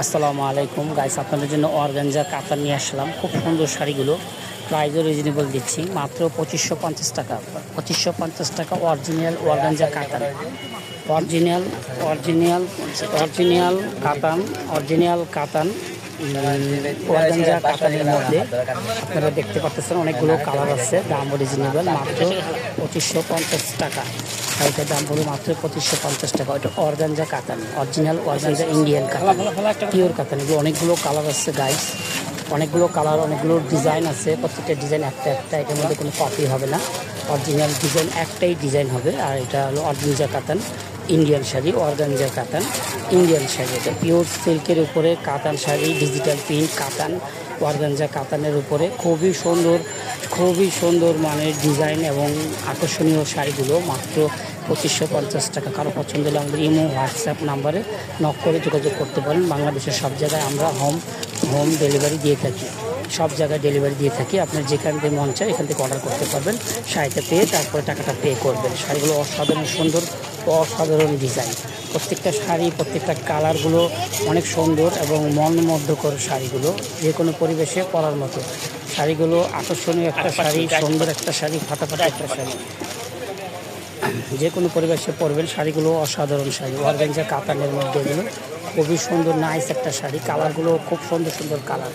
আসসালামু আলাইকুম। গাইস আপনাদের জন্য অর্গানজা কাতার নিয়ে আসলাম। খুব সুন্দর শাড়িগুলো। প্রাইসও রিজনেবল দিচ্ছি। মাত্র পঁচিশশো পঞ্চাশ টাকা। পঁচিশশো পঞ্চাশ টাকা অরিজিনাল অর্গানজা কাতান। অরিজিনাল অরিজিনাল অরিজিনাল কাতান অরিজিনাল কাতান অর্গানজা কাতানের মধ্যে। আপনারা দেখতে পাচ্ছেন অনেকগুলো কালার আছে। দাম রিজনেবল মাত্র পঁচিশশো পঞ্চাশ টাকা। শাড়িটার দাম পড়বে মাত্র পঁচিশশো পঞ্চাশ টাকা। ওটা অর্গানজা কাতানি অরিজিনাল অর্গানজা ইন্ডিয়ান কাতানি। পিওর কাতানি। এগুলো অনেকগুলো কালার আছে গাইস অনেকগুলো কালার অনেকগুলো ডিজাইন আছে। প্রত্যেকটা ডিজাইন একটা একটা এটার মধ্যে কোনো কপি হবে না। অরিজিনাল ডিজাইন একটাই ডিজাইন হবে আর এটা হলো অরিজিনজা কাতান। ইন্ডিয়ান শাড়ি, অর্গানজা কাতান, ইন্ডিয়ান শাড়ি এটা। পিওর সিল্কের উপরে কাতান শাড়ি ডিজিটাল প্রিন্ট কাতান, অর্গানজা কাতানের উপরে। খুবই সুন্দর খুবই সুন্দর মানের ডিজাইন এবং আকর্ষণীয় শাড়িগুলো, মাত্র পঁচিশশো পঞ্চাশ টাকা। কারও পছন্দ হলে আমাদের ইমো, হোয়াটসঅ্যাপ নাম্বারে নক করে যোগাযোগ করতে পারেন। বাংলাদেশের সব জায়গায় আমরা হোম হোম ডেলিভারি দিয়ে থাকি। সব জায়গায় ডেলিভারি দিয়ে থাকি। আপনার যেখান থেকে মন চায় এখান থেকে অর্ডার করতে পারবেন। শাড়িটা পেয়ে তারপরে টাকাটা পে করবেন। শাড়িগুলো অসাধারণ সুন্দর অসাধারণ ডিজাইন প্রত্যেকটা শাড়ি প্রত্যেকটা কালারগুলো অনেক সুন্দর এবং মনমুগ্ধকর শাড়িগুলো। যে কোনো পরিবেশে পরার মতো। শাড়িগুলো আকর্ষণীয় একটা শাড়ি সুন্দর একটা শাড়ি ফাটাফাটা একটা শাড়ি। যে কোনো পরিবেশে পরবেন শাড়িগুলো অসাধারণ শাড়ি। অর্গেঞ্জা কাতানের মধ্যে এগুলো। খুবই সুন্দর নাইস একটা শাড়ি। কালারগুলো খুব সুন্দর সুন্দর কালার